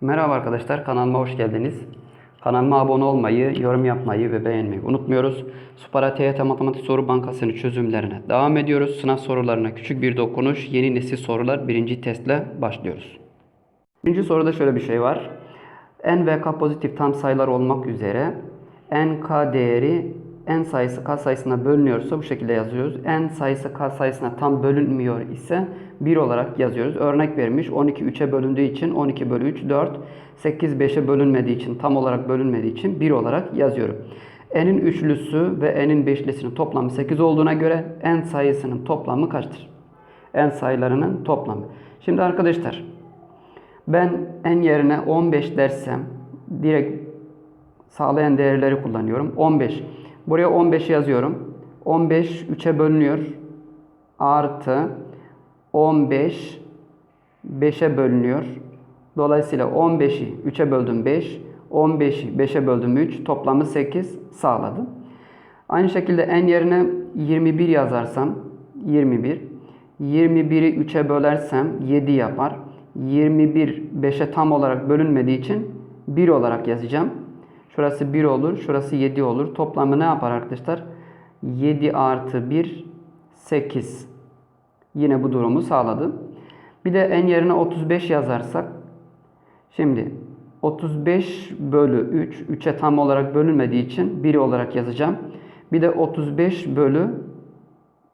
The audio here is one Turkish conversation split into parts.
Merhaba arkadaşlar, kanalıma hoş geldiniz. Kanalıma abone olmayı, yorum yapmayı ve beğenmeyi unutmuyoruz. Supara TYT Matematik Soru Bankası'nın çözümlerine devam ediyoruz. Sınav sorularına küçük bir dokunuş, yeni nesil sorular birinci testle başlıyoruz. Birinci soruda şöyle bir şey var. n ve k pozitif tam sayılar olmak üzere n k değeri n sayısı k sayısına bölünüyorsa bu şekilde yazıyoruz. n sayısı k sayısına tam bölünmüyor ise 1 olarak yazıyoruz. Örnek vermiş 12 3'e bölündüğü için 12 bölü 3 4. 8 5'e bölünmediği için tam olarak bölünmediği için 1 olarak yazıyorum. n'in üçlüsü ve n'in beşlisinin toplamı 8 olduğuna göre n sayısının toplamı kaçtır? n sayılarının toplamı. Şimdi arkadaşlar ben n yerine 15 dersem direkt sağlayan değerleri kullanıyorum. 15. Buraya 15 yazıyorum. 15 3'e bölünüyor. Artı 15 5'e bölünüyor. Dolayısıyla 15'i 3'e böldüm 5. 15'i 5'e böldüm 3. Toplamı 8 sağladım. Aynı şekilde n yerine 21 yazarsam 21. 21'i 3'e bölersem 7 yapar. 21 5'e tam olarak bölünmediği için 1 olarak yazacağım. Şurası 1 olur, şurası 7 olur. Toplamı ne yapar arkadaşlar? 7 artı 1 8. Yine bu durumu sağladı. Bir de n yerine 35 yazarsak. Şimdi 35 bölü 3. 3'e tam olarak bölünmediği için 1 olarak yazacağım. Bir de 35 bölü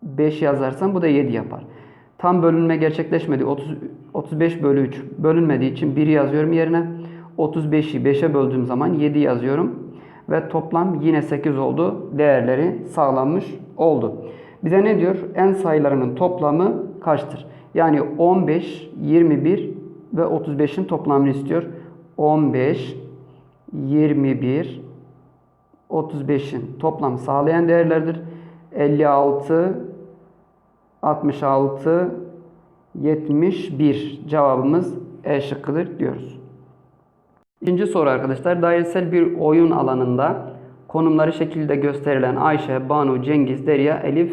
5 yazarsam bu da 7 yapar. Tam bölünme gerçekleşmedi. 30, 35 bölü 3 bölünmediği için 1 yazıyorum yerine. 35'i 5'e böldüğüm zaman 7 yazıyorum. Ve toplam yine 8 oldu. Değerleri sağlanmış oldu. Bize ne diyor? En sayılarının toplamı kaçtır? Yani 15, 21 ve 35'in toplamını istiyor. 15, 21, 35'in toplamı sağlayan değerlerdir. 56, 66, 71 cevabımız E şıkkıdır diyoruz. İkinci soru arkadaşlar. Dairesel bir oyun alanında konumları şekilde gösterilen Ayşe, Banu, Cengiz, Derya, Elif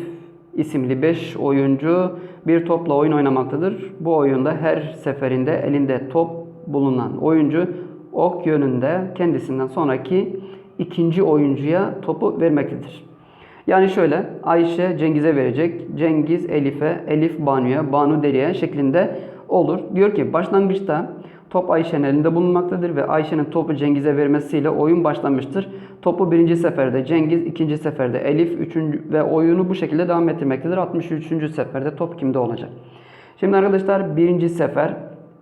isimli 5 oyuncu bir topla oyun oynamaktadır. Bu oyunda her seferinde elinde top bulunan oyuncu ok yönünde kendisinden sonraki ikinci oyuncuya topu vermektedir. Yani şöyle Ayşe Cengiz'e verecek, Cengiz Elif'e, Elif Banu'ya, Banu Derya'ya şeklinde olur. Diyor ki başlangıçta top Ayşe'nin elinde bulunmaktadır ve Ayşe'nin topu Cengiz'e vermesiyle oyun başlamıştır. Topu birinci seferde Cengiz, ikinci seferde Elif, üçüncü ve oyunu bu şekilde devam ettirmektedir. 63. seferde top kimde olacak? Şimdi arkadaşlar birinci sefer,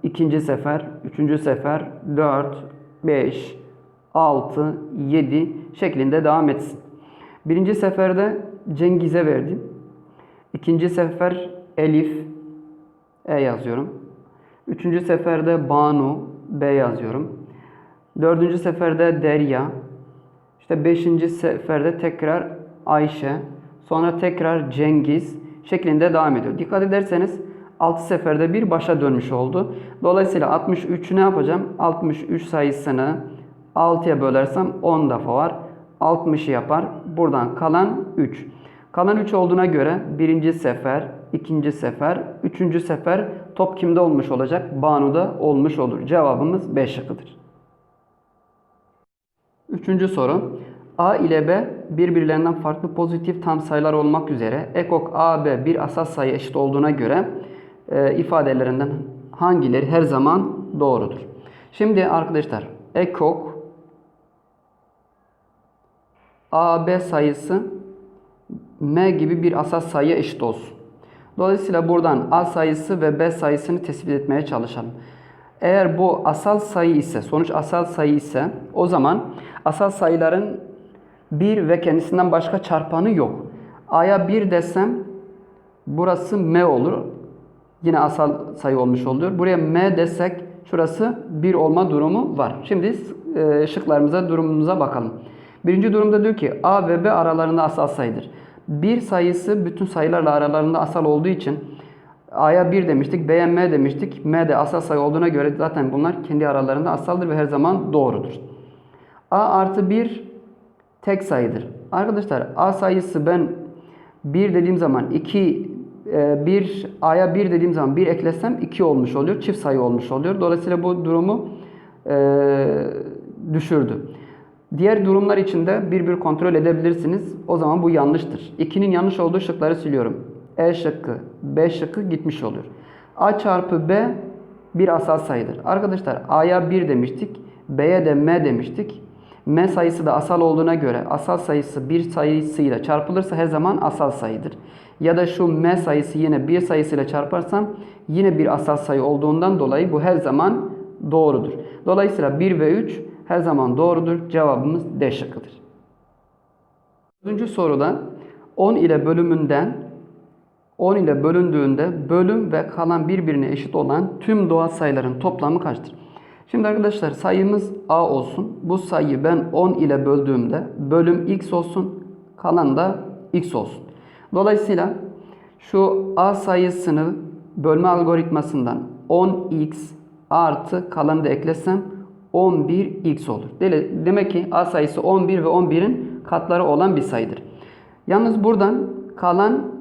ikinci sefer, üçüncü sefer, 4, 5, 6, 7 şeklinde devam etsin. Birinci seferde Cengiz'e verdim. İkinci sefer Elif E yazıyorum. Üçüncü seferde Banu B yazıyorum. Dördüncü seferde Derya. İşte beşinci seferde tekrar Ayşe. Sonra tekrar Cengiz şeklinde devam ediyor. Dikkat ederseniz 6 seferde bir başa dönmüş oldu. Dolayısıyla 63'ü ne yapacağım? 63 sayısını 6'ya bölersem 10 defa var. 60'ı yapar. Buradan kalan 3. Kalan 3 olduğuna göre birinci sefer, ikinci sefer, üçüncü sefer top kimde olmuş olacak? Banu'da olmuş olur. Cevabımız B şıkkıdır. Üçüncü soru. A ile B birbirlerinden farklı pozitif tam sayılar olmak üzere ekok A, B bir asal sayı eşit olduğuna göre e, ifadelerinden hangileri her zaman doğrudur? Şimdi arkadaşlar ekok AB sayısı M gibi bir asal sayıya eşit olsun. Dolayısıyla buradan A sayısı ve B sayısını tespit etmeye çalışalım. Eğer bu asal sayı ise, sonuç asal sayı ise o zaman asal sayıların 1 ve kendisinden başka çarpanı yok. A'ya 1 desem burası M olur. Yine asal sayı olmuş oluyor. Buraya M desek şurası 1 olma durumu var. Şimdi e, şıklarımıza, durumumuza bakalım. Birinci durumda diyor ki A ve B aralarında asal sayıdır. Bir sayısı bütün sayılarla aralarında asal olduğu için A'ya 1 demiştik, B'ye M demiştik. M de asal sayı olduğuna göre zaten bunlar kendi aralarında asaldır ve her zaman doğrudur. A artı 1 tek sayıdır. Arkadaşlar A sayısı ben 1 dediğim zaman 2 1 A'ya 1 dediğim zaman 1 eklesem 2 olmuş oluyor. Çift sayı olmuş oluyor. Dolayısıyla bu durumu e, düşürdü. Diğer durumlar için de bir bir kontrol edebilirsiniz. O zaman bu yanlıştır. 2'nin yanlış olduğu şıkları siliyorum. E şıkkı, B şıkkı gitmiş oluyor. A çarpı B bir asal sayıdır. Arkadaşlar A'ya 1 demiştik. B'ye de M demiştik. M sayısı da asal olduğuna göre asal sayısı bir sayısıyla çarpılırsa her zaman asal sayıdır. Ya da şu M sayısı yine bir sayısıyla çarparsam yine bir asal sayı olduğundan dolayı bu her zaman doğrudur. Dolayısıyla 1 ve 3 her zaman doğrudur. Cevabımız D şıkkıdır. Dördüncü soruda 10 ile bölümünden 10 ile bölündüğünde bölüm ve kalan birbirine eşit olan tüm doğal sayıların toplamı kaçtır? Şimdi arkadaşlar sayımız a olsun. Bu sayıyı ben 10 ile böldüğümde bölüm x olsun. Kalan da x olsun. Dolayısıyla şu a sayısını bölme algoritmasından 10x artı kalanı da eklesem 11x olur. Demek ki a sayısı 11 ve 11'in katları olan bir sayıdır. Yalnız buradan kalan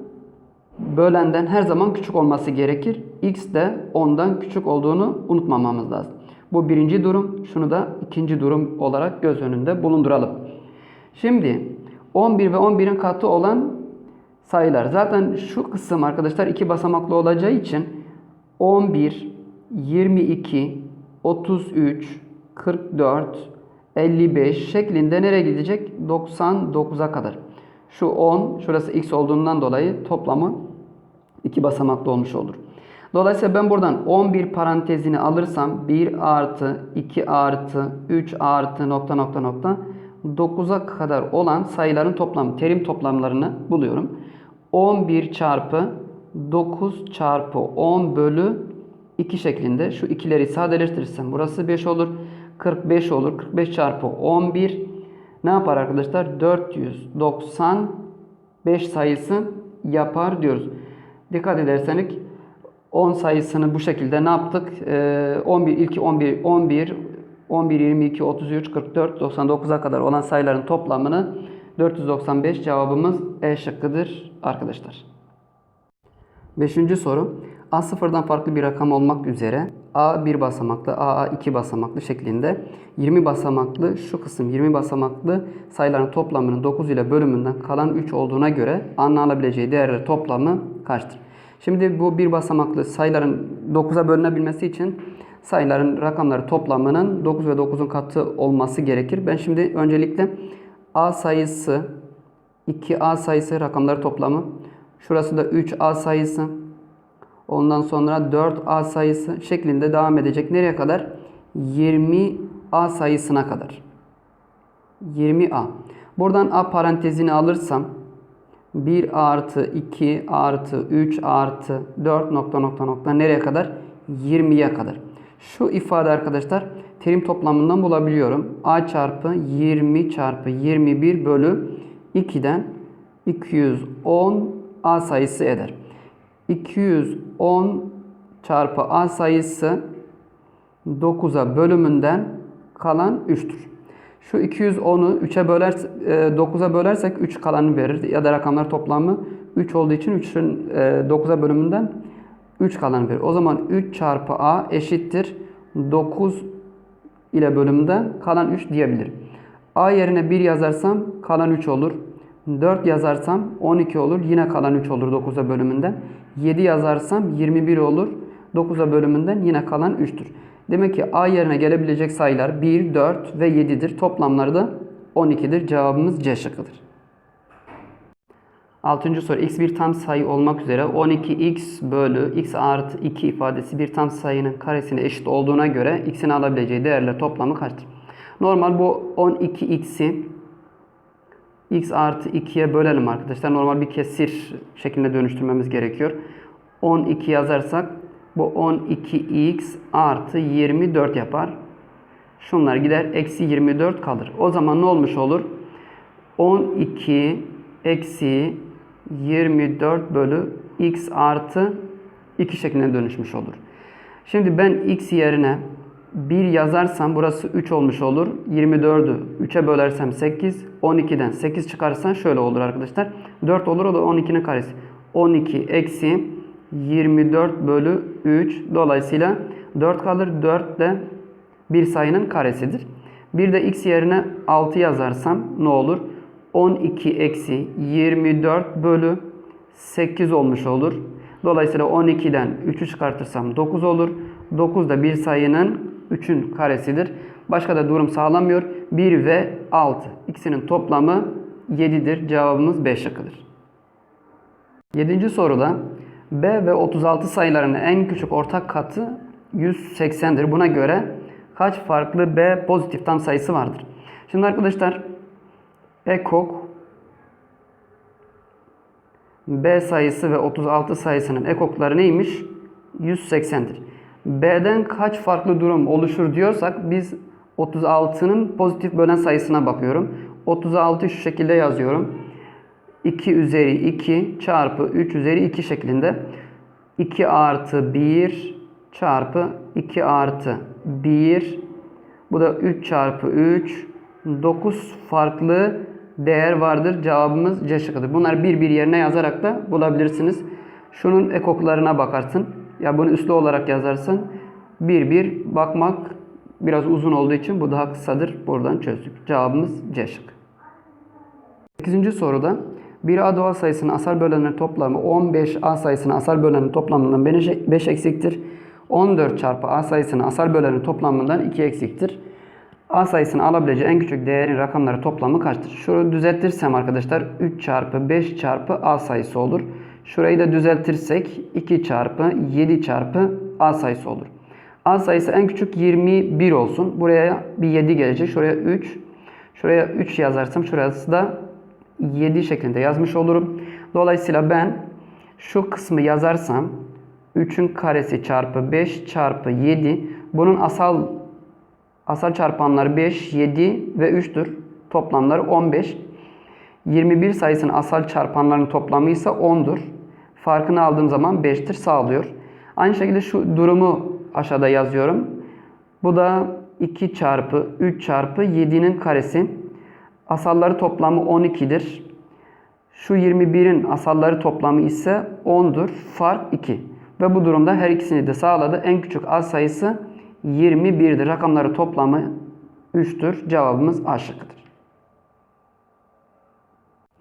bölenden her zaman küçük olması gerekir. X de 10'dan küçük olduğunu unutmamamız lazım. Bu birinci durum. Şunu da ikinci durum olarak göz önünde bulunduralım. Şimdi 11 ve 11'in katı olan sayılar. Zaten şu kısım arkadaşlar iki basamaklı olacağı için 11, 22, 33, 44, 55 şeklinde nereye gidecek? 99'a kadar. Şu 10, şurası x olduğundan dolayı toplamı iki basamaklı olmuş olur. Dolayısıyla ben buradan 11 parantezini alırsam 1 artı 2 artı 3 artı nokta nokta nokta 9'a kadar olan sayıların toplamı, terim toplamlarını buluyorum. 11 çarpı 9 çarpı 10 bölü 2 şeklinde şu ikileri sadeleştirirsem burası 5 olur. 45 olur. 45 çarpı 11 ne yapar arkadaşlar? 495 sayısı yapar diyoruz. Dikkat ederseniz 10 sayısını bu şekilde ne yaptık? Ee, 11 ilk 11 11 11 22 33 44 99'a kadar olan sayıların toplamını 495 cevabımız E şıkkıdır arkadaşlar. Beşinci soru. A sıfırdan farklı bir rakam olmak üzere A bir basamaklı, A iki basamaklı şeklinde 20 basamaklı şu kısım 20 basamaklı sayıların toplamının 9 ile bölümünden kalan 3 olduğuna göre A'nın alabileceği değerler toplamı kaçtır? Şimdi bu bir basamaklı sayıların 9'a bölünebilmesi için sayıların rakamları toplamının 9 ve 9'un katı olması gerekir. Ben şimdi öncelikle A sayısı 2A sayısı rakamları toplamı. Şurası da 3A sayısı. Ondan sonra 4A sayısı şeklinde devam edecek. Nereye kadar? 20A sayısına kadar. 20A. Buradan A parantezini alırsam 1 artı 2 artı 3 artı 4 nokta nokta nokta nereye kadar? 20'ye kadar. Şu ifade arkadaşlar terim toplamından bulabiliyorum. A çarpı 20 çarpı 21 bölü 2'den 210 A sayısı eder. 210 çarpı A sayısı 9'a bölümünden kalan 3'tür. Şu 210'u 3'e böler 9'a bölersek 3 kalanı verir. Ya da rakamlar toplamı 3 olduğu için 3'ün 9'a bölümünden 3 kalanı verir. O zaman 3 çarpı A eşittir 9 ile bölümden kalan 3 diyebilirim. A yerine 1 yazarsam kalan 3 olur. 4 yazarsam 12 olur. Yine kalan 3 olur 9'a bölümünden. 7 yazarsam 21 olur. 9'a bölümünden yine kalan 3'tür. Demek ki A yerine gelebilecek sayılar 1, 4 ve 7'dir. Toplamları da 12'dir. Cevabımız C şıkkıdır. 6. soru x bir tam sayı olmak üzere 12x bölü x artı 2 ifadesi bir tam sayının karesine eşit olduğuna göre x'in alabileceği değerler toplamı kaçtır? Normal bu 12x'i x artı 2'ye bölelim arkadaşlar. Normal bir kesir şeklinde dönüştürmemiz gerekiyor. 12 yazarsak bu 12x artı 24 yapar. Şunlar gider. Eksi 24 kalır. O zaman ne olmuş olur? 12 eksi 24 bölü x artı 2 şeklinde dönüşmüş olur. Şimdi ben x yerine 1 yazarsam burası 3 olmuş olur. 24'ü 3'e bölersem 8. 12'den 8 çıkarsan şöyle olur arkadaşlar. 4 olur o da 12'nin karesi. 12 eksi 24 bölü 3. Dolayısıyla 4 kalır. 4 de bir sayının karesidir. Bir de x yerine 6 yazarsam ne olur? 12 eksi 24 bölü 8 olmuş olur. Dolayısıyla 12'den 3'ü çıkartırsam 9 olur. 9 da bir sayının 3'ün karesidir. Başka da durum sağlamıyor. 1 ve 6. İkisinin toplamı 7'dir. Cevabımız B şıkkıdır. 7. soruda B ve 36 sayılarının en küçük ortak katı 180'dir. Buna göre kaç farklı B pozitif tam sayısı vardır? Şimdi arkadaşlar ekok B sayısı ve 36 sayısının ekokları neymiş? 180'dir. B'den kaç farklı durum oluşur diyorsak biz 36'nın pozitif bölen sayısına bakıyorum. 36 şu şekilde yazıyorum. 2 üzeri 2 çarpı 3 üzeri 2 şeklinde. 2 artı 1 çarpı 2 artı 1 bu da 3 çarpı 3 9 farklı değer vardır. Cevabımız C şıkkıdır. Bunlar bir bir yerine yazarak da bulabilirsiniz. Şunun ekoklarına bakarsın. Ya bunu üslü olarak yazarsın. Bir bir bakmak biraz uzun olduğu için bu daha kısadır. Buradan çözdük. Cevabımız C şıkkı. 8. soruda bir A doğal sayısının asal bölenlerin toplamı 15 A sayısının asal bölenlerin toplamından 5 eksiktir. 14 çarpı A sayısının asal bölenlerin toplamından 2 eksiktir. A sayısının alabileceği en küçük değerin rakamları toplamı kaçtır? Şunu düzeltirsem arkadaşlar 3 çarpı 5 çarpı A sayısı olur. Şurayı da düzeltirsek 2 çarpı 7 çarpı A sayısı olur. A sayısı en küçük 21 olsun. Buraya bir 7 gelecek. Şuraya 3. Şuraya 3 yazarsam şurası da 7 şeklinde yazmış olurum. Dolayısıyla ben şu kısmı yazarsam 3'ün karesi çarpı 5 çarpı 7 bunun asal asal çarpanları 5, 7 ve 3'tür. Toplamları 15. 21 sayısının asal çarpanlarının toplamı ise 10'dur. Farkını aldığım zaman 5'tir sağlıyor. Aynı şekilde şu durumu aşağıda yazıyorum. Bu da 2 çarpı 3 çarpı 7'nin karesi. Asalları toplamı 12'dir. Şu 21'in asalları toplamı ise 10'dur. Fark 2. Ve bu durumda her ikisini de sağladı. En küçük az sayısı 21'dir. Rakamları toplamı 3'tür. Cevabımız A şıkkıdır.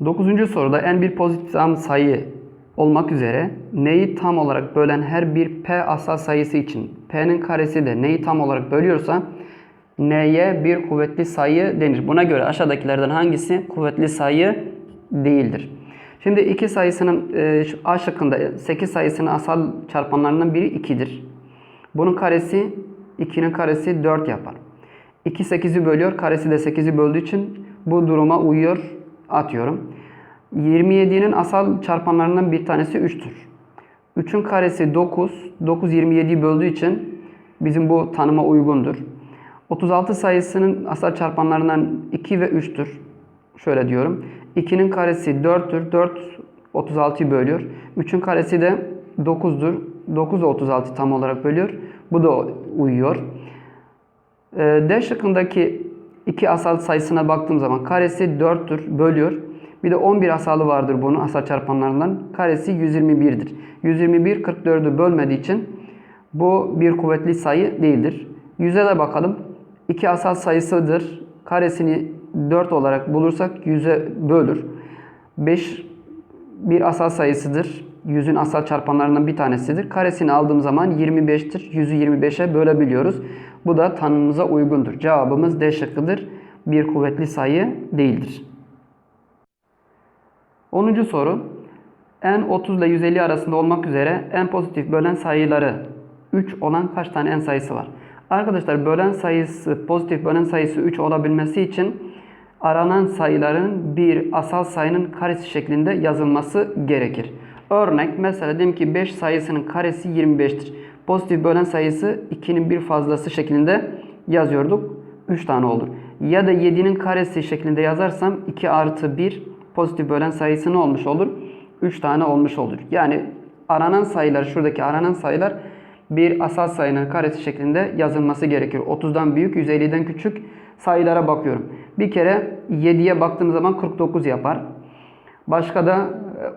9. soruda en bir pozitif tam sayı olmak üzere neyi tam olarak bölen her bir p asal sayısı için p'nin karesi de neyi tam olarak bölüyorsa n'ye bir kuvvetli sayı denir. Buna göre aşağıdakilerden hangisi kuvvetli sayı değildir? Şimdi 2 sayısının e, A şıkkında 8 sayısının asal çarpanlarından biri 2'dir. Bunun karesi 2'nin karesi 4 yapar. 2 8'i bölüyor. Karesi de 8'i böldüğü için bu duruma uyuyor. Atıyorum. 27'nin asal çarpanlarından bir tanesi 3'tür. 3'ün karesi 9. 9 27'yi böldüğü için bizim bu tanıma uygundur. 36 sayısının asal çarpanlarından 2 ve 3'tür. Şöyle diyorum. 2'nin karesi 4'tür. 4 36'yı bölüyor. 3'ün karesi de 9'dur. 9 da 36 tam olarak bölüyor. Bu da uyuyor. Ee, D şıkkındaki iki asal sayısına baktığım zaman karesi 4'tür. Bölüyor. Bir de 11 asalı vardır bunun asal çarpanlarından. Karesi 121'dir. 121 44'ü bölmediği için bu bir kuvvetli sayı değildir. 100'e de bakalım. 2 asal sayısıdır. Karesini 4 olarak bulursak 100'e bölür. 5 bir asal sayısıdır. 100'ün asal çarpanlarından bir tanesidir. Karesini aldığım zaman 25'tir. 100'ü 25'e bölebiliyoruz. Bu da tanımımıza uygundur. Cevabımız D şıkkıdır. Bir kuvvetli sayı değildir. 10. soru. En 30 ile 150 arasında olmak üzere en pozitif bölen sayıları 3 olan kaç tane en sayısı var? Arkadaşlar bölen sayısı, pozitif bölen sayısı 3 olabilmesi için aranan sayıların bir asal sayının karesi şeklinde yazılması gerekir. Örnek mesela diyelim ki 5 sayısının karesi 25'tir. Pozitif bölen sayısı 2'nin bir fazlası şeklinde yazıyorduk. 3 tane olur. Ya da 7'nin karesi şeklinde yazarsam 2 artı 1 pozitif bölen sayısı ne olmuş olur? 3 tane olmuş olur. Yani aranan sayılar, şuradaki aranan sayılar bir asal sayının karesi şeklinde yazılması gerekir. 30'dan büyük, 150'den küçük sayılara bakıyorum. Bir kere 7'ye baktığım zaman 49 yapar. Başka da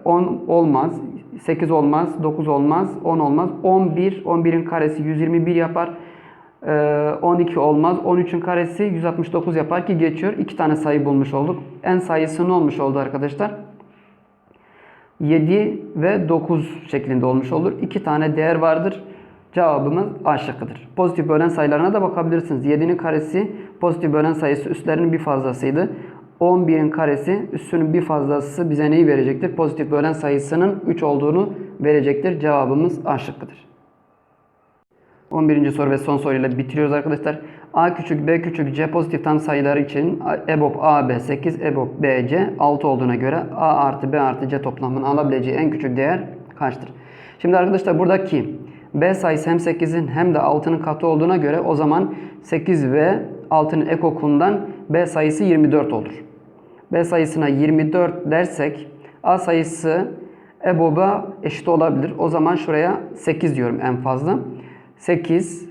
10 olmaz, 8 olmaz, 9 olmaz, 10 olmaz. 11, 11'in karesi 121 yapar. Ee, 12 olmaz. 13'ün karesi 169 yapar ki geçiyor. 2 tane sayı bulmuş olduk. En sayısı ne olmuş oldu arkadaşlar? 7 ve 9 şeklinde olmuş olur. 2 tane değer vardır. Cevabımız A şıkkıdır. Pozitif bölen sayılarına da bakabilirsiniz. 7'nin karesi pozitif bölen sayısı üstlerinin bir fazlasıydı. 11'in karesi üstünün bir fazlası bize neyi verecektir? Pozitif bölen sayısının 3 olduğunu verecektir. Cevabımız A şıkkıdır. 11. soru ve son soruyla bitiriyoruz arkadaşlar. A küçük, B küçük, C pozitif tam sayıları için EBOB AB 8, EBOB BC 6 olduğuna göre A artı B artı C toplamının alabileceği en küçük değer kaçtır? Şimdi arkadaşlar buradaki B sayısı hem 8'in hem de 6'nın katı olduğuna göre o zaman 8 ve 6'nın ekokundan B sayısı 24 olur. B sayısına 24 dersek A sayısı EBOB'a eşit olabilir. O zaman şuraya 8 diyorum en fazla. 8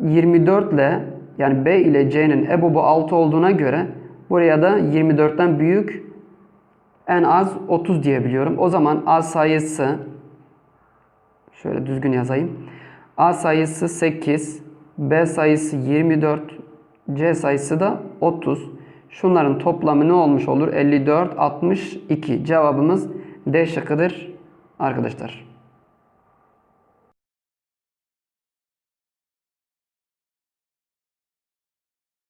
24 ile yani B ile C'nin EBOB'u 6 olduğuna göre buraya da 24'ten büyük en az 30 diyebiliyorum. O zaman A sayısı şöyle düzgün yazayım. A sayısı 8, B sayısı 24, C sayısı da 30. Şunların toplamı ne olmuş olur? 54, 62. Cevabımız D şıkkıdır arkadaşlar.